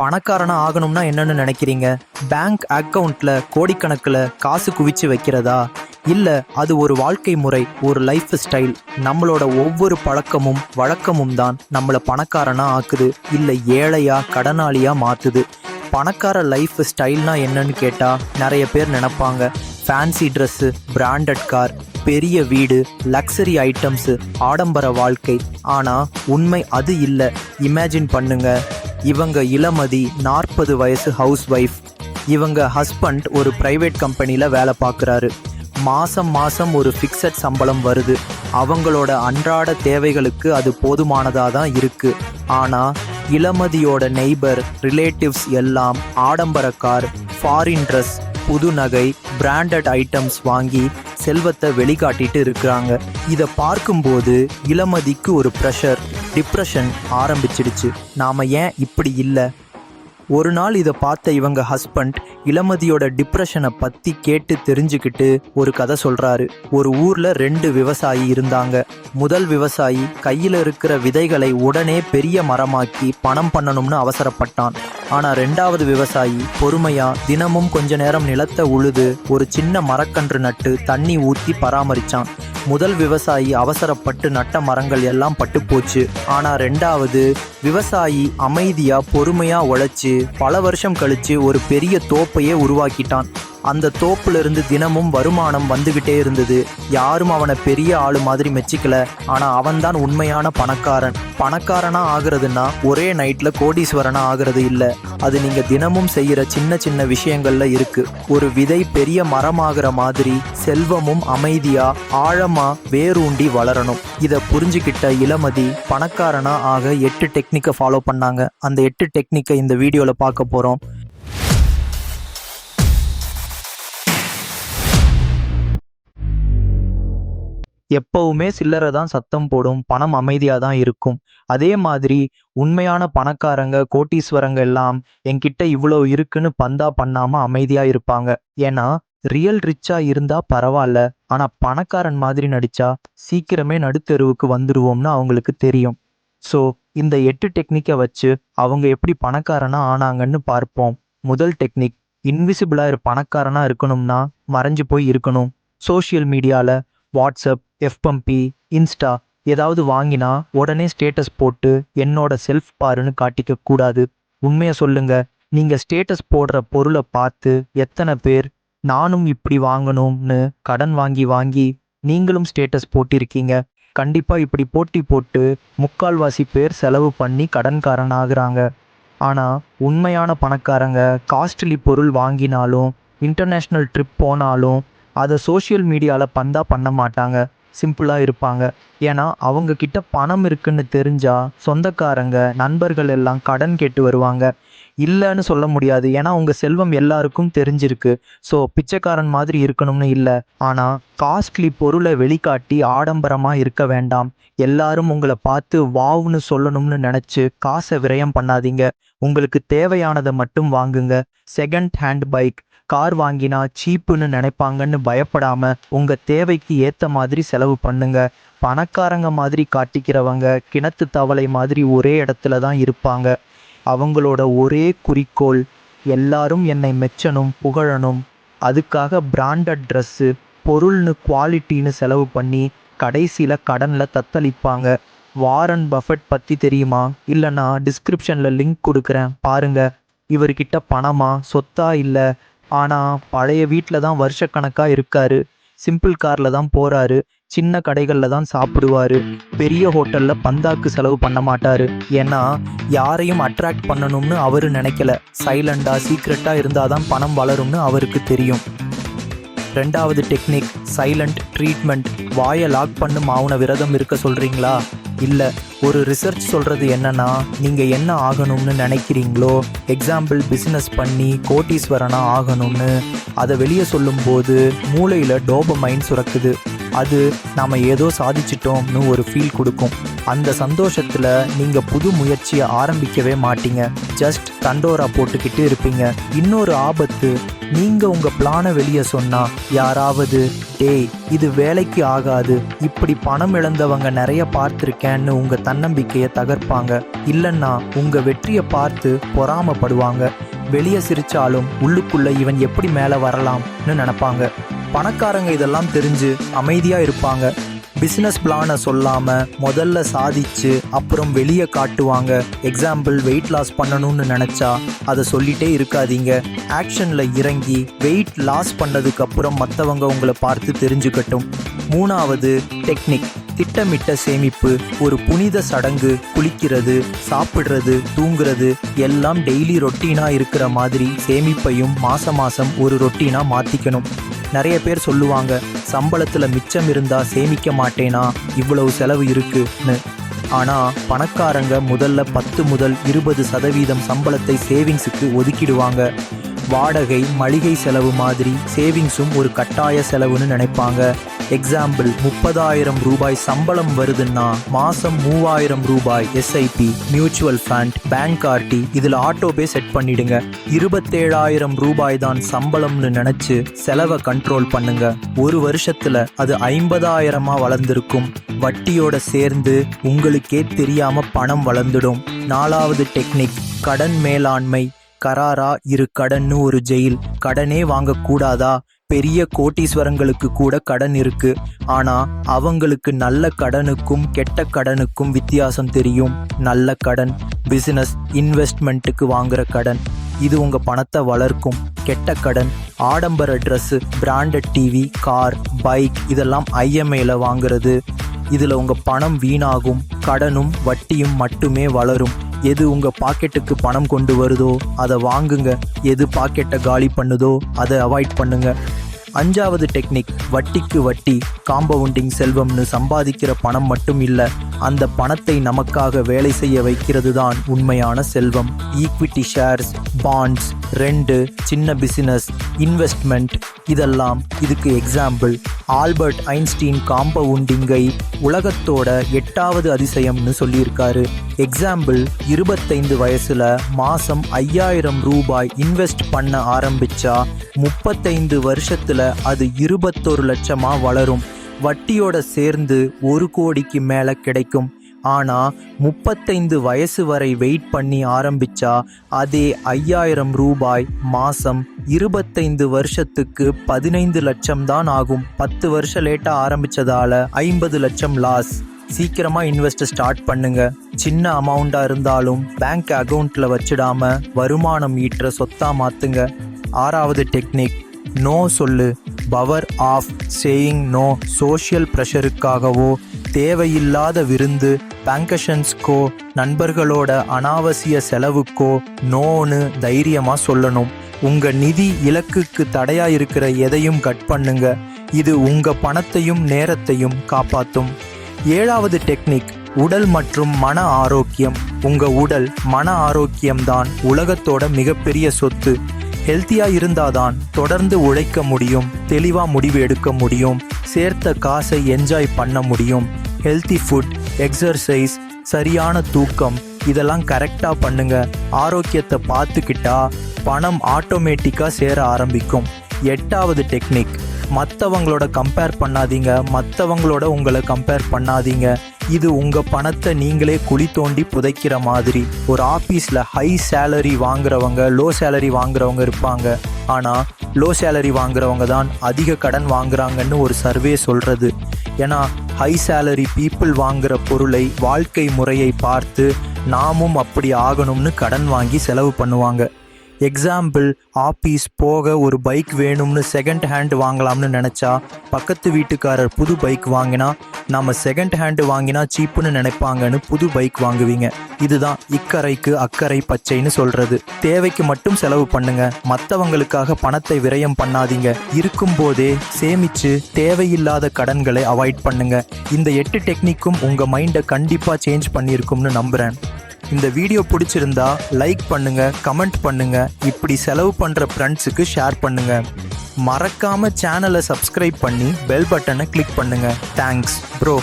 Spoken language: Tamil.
பணக்காரனா ஆகணும்னா என்னன்னு நினைக்கிறீங்க? பேங்க் அக்கவுண்ட்ல கோடிக்கணக்கில் காசு குவிச்சு வைக்கிறதா? இல்ல அது ஒரு வாழ்க்கை முறை ஒரு லைஃப் ஸ்டைல் நம்மளோட ஒவ்வொரு பழக்கமும் வழக்கமும் தான் நம்மளை பணக்காரனா ஆக்குது. இல்ல ஏழையா கடனாளியா மாத்துது. பணக்கார லைஃப் ஸ்டைல்னா என்னன்னு கேட்டா நிறைய பேர் நினைப்பாங்க. ஃபேன்சி ட்ரெஸ்ஸு பிராண்டட் கார் பெரிய வீடு லக்ஸரி ஐட்டம்ஸு ஆடம்பர வாழ்க்கை. ஆனா உண்மை அது இல்லை. இமேஜின் பண்ணுங்க. இவங்க இளமதி நாற்பது வயசு ஹவுஸ் ஒய்ஃப் இவங்க ஹஸ்பண்ட் ஒரு பிரைவேட் கம்பெனியில் வேலை பார்க்குறாரு. மாசம் மாசம் ஒரு ஃபிக்ஸட் சம்பளம் வருது. அவங்களோட அன்றாட தேவைகளுக்கு அது போதுமானதாக தான் இருக்கு. ஆனால் இளமதியோட நெய்பர் ரிலேட்டிவ்ஸ் எல்லாம் ஆடம்பர கார் ஃபாரின் ட்ரெஸ் புது நகை பிராண்டட் ஐட்டம்ஸ் வாங்கி செல்வத்தை வெளிக்காட்டிட்டு இருக்கிறாங்க. இதை பார்க்கும்போது இளமதிக்கு ஒரு ப்ரெஷர் டிப்ரெஷன் ஆரம்பிச்சிடுச்சு. நாம் ஏன் இப்படி இல்லை? ஒரு நாள் இதை பார்த்த இவங்க ஹஸ்பண்ட் இளமதியோட டிப்ரெஷனை பற்றி கேட்டு தெரிஞ்சுக்கிட்டு ஒரு கதை சொல்கிறாரு ஒரு ஊரில் ரெண்டு விவசாயி இருந்தாங்க. முதல் விவசாயி கையில் இருக்கிற விதைகளை உடனே பெரிய மரமாக்கி பணம் பண்ணணும்னு அவசரப்பட்டான். ஆனால் ரெண்டாவது விவசாயி பொறுமையாக தினமும் கொஞ்ச நேரம் நிலத்தை உழுது ஒரு சின்ன மரக்கன்று நட்டு தண்ணி ஊற்றி பராமரித்தான் முதல் விவசாயி அவசரப்பட்டு நட்ட மரங்கள் எல்லாம் பட்டு போச்சு ஆனா ரெண்டாவது விவசாயி அமைதியா பொறுமையா உழைச்சு பல வருஷம் கழிச்சு ஒரு பெரிய தோப்பையே உருவாக்கிட்டான். அந்த தோப்புல இருந்து தினமும் வருமானம் வந்துகிட்டே இருந்தது. யாரும் அவனை பெரிய ஆளு மாதிரி மெச்சிக்கல. ஆனா அவன்தான் உண்மையான பணக்காரன். பணக்காரனா ஆகுறதுன்னா ஒரே நைட்ல கோடீஸ்வரனா ஆகுறது இல்ல. அது நீங்க தினமும் செய்யற சின்ன சின்ன விஷயங்கள்ல இருக்கு. ஒரு விதை பெரிய மரமாகிற மாதிரி செல்வமும் அமைதியா ஆழமா வேரூண்டி வளரணும். இத புரிஞ்சுக்கிட்ட இளமதி பணக்காரனா ஆக எட்டு டெக்னிக்கை ஃபாலோ பண்ணாங்க. அந்த எட்டு டெக்னிக்கை இந்த வீடியோல பார்க்க போறோம். எப்பவுமே சில்லறை தான் சத்தம் போடும் பணம் அமைதியாக தான் இருக்கும். அதே மாதிரி உண்மையான பணக்காரங்க கோட்டீஸ்வரங்க எல்லாம் என்கிட்ட இவ்வளோ இருக்குன்னு பந்தா பண்ணாமல் அமைதியாக இருப்பாங்க. ஏன்னா ரியல் ரிச்சா இருந்தா பரவாயில்ல ஆனா பணக்காரன் மாதிரி நடிச்சா சீக்கிரமே நடுத்தெருவுக்கு வந்துடுவோம்னு அவங்களுக்கு தெரியும். ஸோ இந்த எட்டு டெக்னிக்கை வச்சு அவங்க எப்படி பணக்காரனா ஆனாங்கன்னு பார்ப்போம். முதல் டெக்னிக் இன்விசிபிளா இரு பணக்காரனா இருக்கணும்னா மறைஞ்சு போய் இருக்கணும். சோஷியல் மீடியாவில் வாட்ஸ்அப் எஃப்பம்பி இன்ஸ்டா ஏதாவது வாங்கினா உடனே ஸ்டேட்டஸ் போட்டு என்னோட செல்ஃப் பாருன்னு காட்டிக்க கூடாது. உண்மையை சொல்லுங்க. நீங்கள் ஸ்டேட்டஸ் போடுற பொருளை பார்த்து எத்தனை பேர் நானும் இப்படி வாங்கணும்னு கடன் வாங்கி வாங்கி நீங்களும் ஸ்டேட்டஸ் போட்டிருக்கீங்க. கண்டிப்பாக இப்படி போட்டி போட்டு முக்கால்வாசி பேர் செலவு பண்ணி கடன்காரன் ஆகுறாங்க. ஆனால் உண்மையான பணக்காரங்க காஸ்ட்லி பொருள் வாங்கினாலும் இன்டர்நேஷ்னல் ட்ரிப் போனாலும் அதை சோஷியல் மீடியாவில் பந்தா பண்ண மாட்டாங்க. சிம்பிளாக இருப்பாங்க. ஏன்னா அவங்க கிட்ட பணம் இருக்குன்னு தெரிஞ்சால் சொந்தக்காரங்க நண்பர்கள் எல்லாம் கடன் கேட்டு வருவாங்க. இல்லைன்னு சொல்ல முடியாது. ஏன்னா உங்கள் செல்வம் எல்லாருக்கும் தெரிஞ்சிருக்கு. ஸோ பிச்சைக்காரன் மாதிரி இருக்கணும்னு இல்லை. ஆனால் காஸ்ட்லி பொருளை வெளிக்காட்டி ஆடம்பரமாக இருக்க வேண்டாம். எல்லாரும் உங்களை பார்த்து வாவ்னு சொல்லணும்னு நினச்சி காசை விரயம் பண்ணாதீங்க. உங்களுக்கு தேவையானதை மட்டும் வாங்குங்க. செகண்ட் ஹேண்ட் பைக் கார் வாங்கினா சீப்புன்னு நினைப்பாங்கன்னு பயப்படாம உங்க தேவைக்கு ஏத்த மாதிரி செலவு பண்ணுங்க. பணக்காரங்க மாதிரி காட்டிக்கிறவங்க கிணத்து தவளை மாதிரி ஒரே இடத்துல தான் இருப்பாங்க. அவங்களோட ஒரே குறிக்கோள் எல்லாரும் என்னை மெச்சணும் புகழணும் அதுக்காக பிராண்டட் ட்ரெஸ்ஸு பொருள்னு குவாலிட்டின்னு செலவு பண்ணி கடைசியில் கடனில் தத்தளிப்பாங்க. வாரன் பஃபட் பற்றி தெரியுமா? இல்லைனா டிஸ்கிரிப்ஷனில் லிங்க் கொடுக்குறேன். பாருங்க. இவர்கிட்ட பணமா? சொத்தா இல்லை? ஆனால் பழைய வீட்டில் தான் வருஷக்கணக்காக இருக்காரு. சிம்பிள் காரில் தான் போகிறாரு சின்ன கடைகளில் தான் சாப்பிடுவாரு. பெரிய ஹோட்டலில் பந்தாக்கு செலவு பண்ண மாட்டார். ஏன்னா யாரையும் அட்ராக்ட் பண்ணணும்னு அவர் நினைக்கல. சைலண்டாக சீக்ரெட்டாக இருந்தால் தான் பணம் வளரும்னு அவருக்கு தெரியும். ரெண்டாவது டெக்னிக் சைலண்ட் ட்ரீட்மெண்ட் வாயை லாக் பண்ணும் மாவுன விரதம் இருக்க சொல்கிறீங்களா இல்லை ஒரு ரிசர்ச் சொல்கிறது என்னன்னா நீங்கள் என்ன ஆகணும்னு நினைக்கிறீங்களோ எக்ஸாம்பிள் பிஸ்னஸ் பண்ணி கோட்டீஸ்வரனாக ஆகணும்னு அதை வெளியே சொல்லும்போது மூளையில் டோபமைன் சுரக்குது. அது நாம் ஏதோ சாதிச்சிட்டோம்னு ஒரு ஃபீல் கொடுக்கும். அந்த சந்தோஷத்தில் நீங்கள் புது முயற்சியை ஆரம்பிக்கவே மாட்டீங்க. ஜஸ்ட் தண்டோரா போட்டுக்கிட்டு இருப்பீங்க. இன்னொரு ஆபத்து நீங்க உங்க பிளானை வெளியே சொன்னா யாராவது டேய் இது வேலைக்கு ஆகாது. இப்படி பணம் இழந்தவங்க நிறைய பார்த்துருக்கேன்னு உங்க தன்னம்பிக்கையை தகர்ப்பாங்க. இல்லைன்னா உங்க வெற்றியை பார்த்து பொறாமப்படுவாங்க. வெளியே சிரிச்சாலும் உள்ளுக்குள்ள இவன் எப்படி மேலே வரலாம்னு நினைப்பாங்க. பணக்காரங்க இதெல்லாம் தெரிஞ்சு அமைதியாக இருப்பாங்க. பிஸ்னஸ் பிளானை சொல்லாமல் முதல்ல சாதிச்சு அப்புறம் வெளியே காட்டுவாங்க. எக்ஸாம்பிள் வெயிட் லாஸ் பண்ணணும்னு நினச்சா அதை சொல்லிட்டே இருக்காதீங்க. ஆக்ஷனில் இறங்கி வெயிட் லாஸ் பண்ணதுக்கு அப்புறம் மற்றவங்க உங்களை பார்த்து தெரிஞ்சுக்கட்டும். மூணாவது டெக்னிக் திட்டமிட்ட சேமிப்பு ஒரு புனித சடங்கு குளிக்கிறது சாப்பிட்றது தூங்குறது எல்லாம் டெய்லி ரொட்டீனாக இருக்கிற மாதிரி சேமிப்பையும் மாதம் மாதம் ஒரு ரொட்டீனாக மாற்றிக்கணும் நிறைய பேர் சொல்லுவாங்க சம்பளத்தில் மிச்சம் இருந்தா சேமிக்க மாட்டேனா இவ்வளவு செலவு இருக்குன்னு. ஆனால் பணக்காரங்க முதல்ல பத்து முதல் இருபது சதவீதம் சம்பளத்தை சேவிங்ஸுக்கு ஒதுக்கிடுவாங்க. வாடகை மளிகை செலவு மாதிரி சேவிங்ஸும் ஒரு கட்டாய செலவுன்னு நினைப்பாங்க. எக்ஸாம்பிள் முப்பதாயிரம் ரூபாய் சம்பளம் வருதுன்னா மாசம் மூவாயிரம் ரூபாய் SIP mutual fund bank RD இதுல ஆட்டோபே செட் பண்ணிடுங்க. இருபத்தேழாயிரம் ரூபாய் தான் சம்பளம்னு நினைச்சு செலவை கண்ட்ரோல் பண்ணுங்க. ஒரு வருஷத்துல அது ஐம்பதாயிரமா வளர்ந்திருக்கும். வட்டியோட சேர்ந்து உங்களுக்கே தெரியாம பணம் வளர்ந்துடும். நாலாவது டெக்னிக் கடன் மேலாண்மை. கராரா இரு கடன்னு ஒரு ஜெயில். கடனே வாங்கக்கூடாதா பெரிய கோட்டீஸ்வரங்களுக்கு கூட கடன் இருக்கு. ஆனா அவங்களுக்கு நல்ல கடனுக்கும் கெட்ட கடனுக்கும் வித்தியாசம் தெரியும். நல்ல கடன் பிசினஸ் இன்வெஸ்ட்மெண்ட்டுக்கு வாங்குற கடன். இது உங்க பணத்தை வளர்க்கும். கெட்ட கடன் ஆடம்பர dress branded TV car bike இதெல்லாம் ஐஎம்ஐயில் வாங்குறது. இதுல உங்க பணம் வீணாகும். கடனும் வட்டியும் மட்டுமே வளரும். எது உங்க பாக்கெட்டுக்கு பணம் கொண்டு வருதோ அதை வாங்குங்க. எது பாக்கெட்டை காலி பண்ணுதோ அதை அவாய்ட் பண்ணுங்க. அஞ்சாவது டெக்னிக் வட்டிக்கு வட்டி காம்பவுண்டிங் செல்வம்னு சம்பாதிக்கிற பணம் மட்டும் இல்லை அந்த பணத்தை நமக்காக வேலை செய்ய வைக்கிறது தான் உண்மையான செல்வம். ஈக்விட்டி ஷேர்ஸ் பாண்ட்ஸ் ரெண்டு சின்ன பிசினஸ் இன்வெஸ்ட்மெண்ட் இதெல்லாம் இதுக்கு எக்ஸாம்பிள் ஆல்பர்ட் ஐன்ஸ்டீன் காம்பவுண்டிங்கை உலகத்தோட எட்டாவது அதிசயம்னு சொல்லியிருக்காரு. எக்ஸாம்பிள் இருபத்தைந்து வயசுல மாசம் ஐயாயிரம் ரூபாய் இன்வெஸ்ட் பண்ண ஆரம்பிச்சா முப்பத்தைந்து வருஷத்துல அது இருபத்தொரு லட்சமா வளரும். வட்டியோட சேர்ந்து ஒரு கோடிக்கு மேல கிடைக்கும். ஆனா முப்பத்தைந்து வயசு வரை வெயிட் பண்ணி ஆரம்பிச்சா அதே ஐயாயிரம் ரூபாய் மாசம் இருபத்தைந்து வருஷத்துக்கு பதினைந்து லட்சம் தான் ஆகும். பத்து வருஷம் லேட்டா ஆரம்பிச்சதால ஐம்பது லட்சம் லாஸ் சீக்கிரமா இன்வெஸ்ட் ஸ்டார்ட் பண்ணுங்க. சின்ன அமௌண்டா இருந்தாலும் பேங்க் அக்கவுண்ட்ல வச்சிடாம வருமானம் ஈட்டுற சொத்தா மாத்துங்க. ஆறாவது டெக்னிக் நோ சொல்லு. Power of saying no social ப்ரெஷருக்காகவோ தேவையில்லாத விருந்து பேங்கஷன்ஸ்க்கோ நண்பர்களோட அனாவசிய செலவுக்கோ நோன்னு தைரியமா சொல்லணும். உங்க நிதி இலக்குக்கு தடையா இருக்கிற எதையும் கட் பண்ணுங்க. இது உங்க பணத்தையும் நேரத்தையும் காப்பாத்தும். ஏழாவது டெக்னிக் உடல் மற்றும் மன ஆரோக்கியம். உங்க உடல் மன ஆரோக்கியம்தான் உலகத்தோட மிகப்பெரிய சொத்து. ஹெல்த்தியா இருந்தாதான் தொடர்ந்து உழைக்க முடியும் தெளிவா முடிவு எடுக்க முடியும் சேர்த்த காசை என்ஜாய் பண்ண முடியும். ஹெல்த்தி ஃபுட் எக்ஸர்சைஸ் சரியான தூக்கம் இதெல்லாம் கரெக்டாக பண்ணுங்க. ஆரோக்கியத்தை பார்த்துக்கிட்டா பணம் ஆட்டோமேட்டிக்காக சேர ஆரம்பிக்கும். எட்டாவது டெக்னிக் மற்றவங்களோட கம்பேர் பண்ணாதீங்க. மற்றவங்களோட உங்களை கம்பேர் பண்ணாதீங்க. இது உங்கள் பணத்தை நீங்களே குழி தோண்டி புதைக்கிற மாதிரி. ஒரு ஆஃபீஸில் ஹை சேலரி வாங்குறவங்க லோ சேலரி வாங்குறவங்க இருப்பாங்க. ஆனால் லோ சேலரி வாங்குறவங்க தான் அதிக கடன் வாங்குறாங்கன்னு ஒரு சர்வே சொல்கிறது ஏன்னா ஹை சேலரி பீப்புள் வாங்குகிற பொருளை வாழ்க்கை முறையை பார்த்து நாமும் அப்படி ஆகணும்னு கடன் வாங்கி செலவு பண்ணுவாங்க. எக்ஸாம்பிள் ஆபீஸ் போக ஒரு பைக் வேணும்னு செகண்ட் ஹேண்ட் வாங்கலாம்னு நினச்சா பக்கத்து வீட்டுக்காரர் புது பைக் வாங்கினா நம்ம செகண்ட் ஹேண்டு வாங்கினா சீப்புன்னு நினைப்பாங்கன்னு புது பைக் வாங்குவீங்க. இதுதான் இக்கரைக்கு அக்கறை பச்சைன்னு சொல்றது. தேவைக்கு மட்டும் செலவு பண்ணுங்க. மற்றவங்களுக்காக பணத்தை விரயம் பண்ணாதீங்க. இருக்கும்போதே சேமிச்சு தேவையில்லாத கடன்களை அவாய்ட் பண்ணுங்க. இந்த எட்டு டெக்னிக்கும் உங்க மைண்டை கண்டிப்பா சேஞ்ச் பண்ணியிருக்கும்னு நம்புறேன். இந்த வீடியோ பிடிச்சிருந்தா லைக் பண்ணுங்க கமெண்ட் பண்ணுங்க இப்படி செலவு பண்ற ஃப்ரெண்ட்ஸுக்கு ஷேர் பண்ணுங்க. மறக்காம சேனலை சப்ஸ்கிரைப் பண்ணி பெல் பட்டனை கிளிக் பண்ணுங்க. Thanks bro